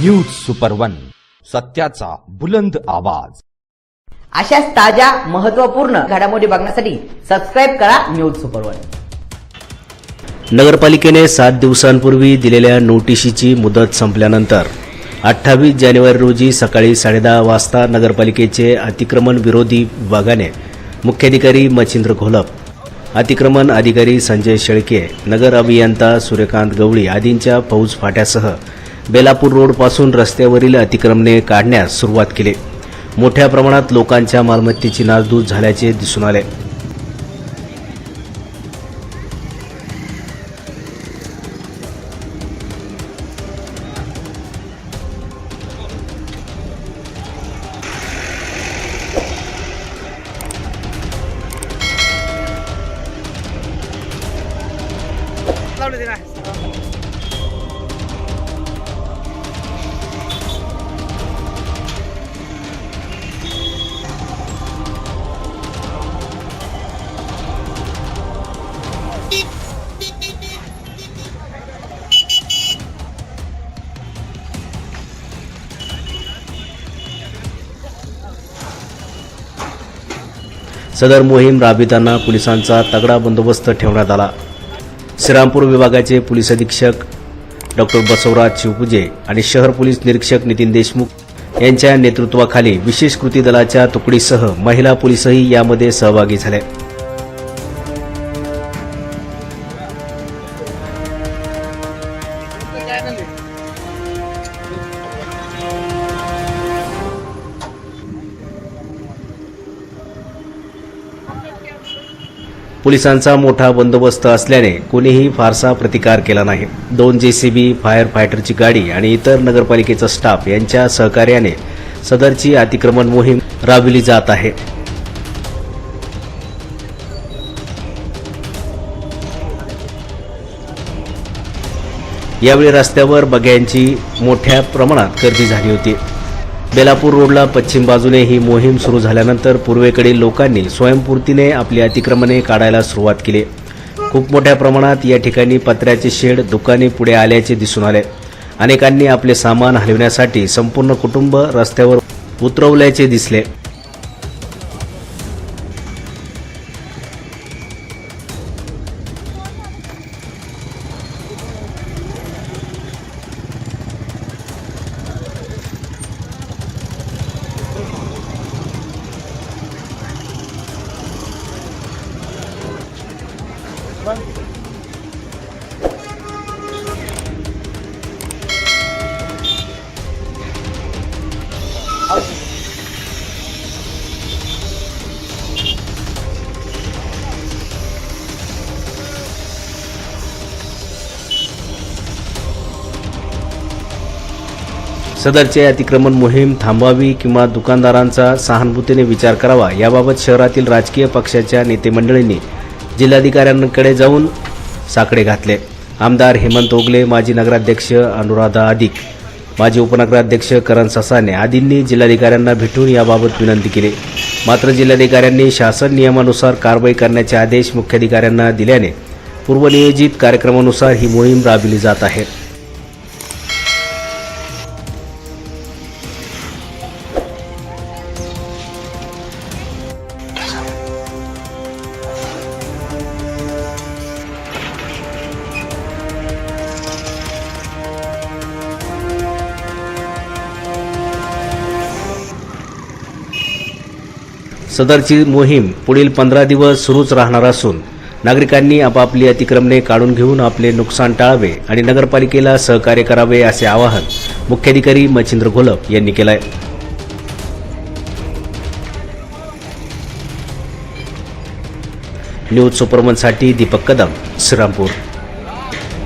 News super one सत्याचा बुलंद आवाज. अशाच ताज्या महत्त्वपूर्ण घडामोडी बघण्यासाठी सबस्क्राईब करा न्यूज सुपर वन नगरपालिकेने सात दिवसांपूर्वी दिलेल्या नोटिशीची मुदत संपल्यानंतर अठ्ठावीस जानेवारी रोजी सकाळी साडेदहा वाजता नगरपालिकेचे अतिक्रमण विरोधी विभागाने मुख्याधिकारी मच्छिंद्र घोलप अतिक्रमण अधिकारी संजय शेळके नगर अभियंता सूर्यकांत गवळी आदींच्या फौज फाट्यासह बेलापूर रोडपासून रस्त्यावरील अतिक्रमणे काढण्यास सुरुवात केली. मोठ्या प्रमाणात लोकांच्या मालमत्तेची नासधूस झाल्याचे दिसून आले. सदर मोहीम राबविताना पोलिसांचा तगडा बंदोबस्त ठेवण्यात आला. श्रीरामपूर विभागाचे पोलीस अधीक्षक डॉक्टर बसवराज शिवपुजे आणि शहर पोलीस निरीक्षक नितीन देशमुख यांच्या नेतृत्वाखाली विशेष कृती दलाच्या तुकडीसह महिला पोलीसही यामध्ये सहभागी झाल्या पोलिसांचा मोठा बंदोबस्त असल्याने कोणीही फारसा प्रतिकार केला नाही. दोन जेसीबी फायर फायटरची गाडी आणि इतर नगरपालिकेचा स्टाफ यांच्या सहकार्याने सदरची अतिक्रमण मोहीम राबविली जात आहे. यावेळी रस्त्यावर बग्यांची मोठ्या प्रमाणात गर्दी झाली होती. बेलापूर रोडला पश्चिम बाजूने ही मोहीम सुरू झाल्यानंतर पूर्वेकडील लोकांनी स्वयंपूर्तीने आपली अतिक्रमणे काढायला सुरुवात केली. खूप मोठ्या प्रमाणात या ठिकाणी पत्र्याचे शेड दुकाने पुढे आल्याचे दिसून आले. अनेकांनी आपले सामान हलविण्यासाठी संपूर्ण कुटुंब रस्त्यावर उतरवल्याचे दिसले. सदरचे अतिक्रमण मोहीम थांबवावी किंवा दुकानदारांचा सहानुभूतीने विचार करावा याबाबत शहरातील राजकीय पक्षाच्या नेतेमंडळींनी जिल्हाधिकाऱ्यांकडे जाऊन साकडे घातले. आमदार हेमंत ओगले माजी नगराध्यक्ष अनुराधा अधिक माजी उपनगराध्यक्ष करण ससाने आदींनी जिल्हाधिकाऱ्यांना भेटून याबाबत विनंती केली. मात्र जिल्हाधिकाऱ्यांनी शासन नियमानुसार कारवाई करण्याचे आदेश मुख्याधिकाऱ्यांना दिल्याने पूर्वनियोजित कार्यक्रमानुसार ही मोहीम राबविली जात आहे. सदरची मोहीम पुढील पंधरा दिवस सुरूच राहणार असून नागरिकांनी आपापली अतिक्रमणे काढून घेऊन आपले नुकसान टाळावे आणि नगरपालिकेला सहकार्य करावे असे आवाहन मुख्याधिकारी मच्छिंद्र घोलप यांनी केलं आहे न्यूज सुपरमनसाठी दीपक कदम श्रीरामपूर.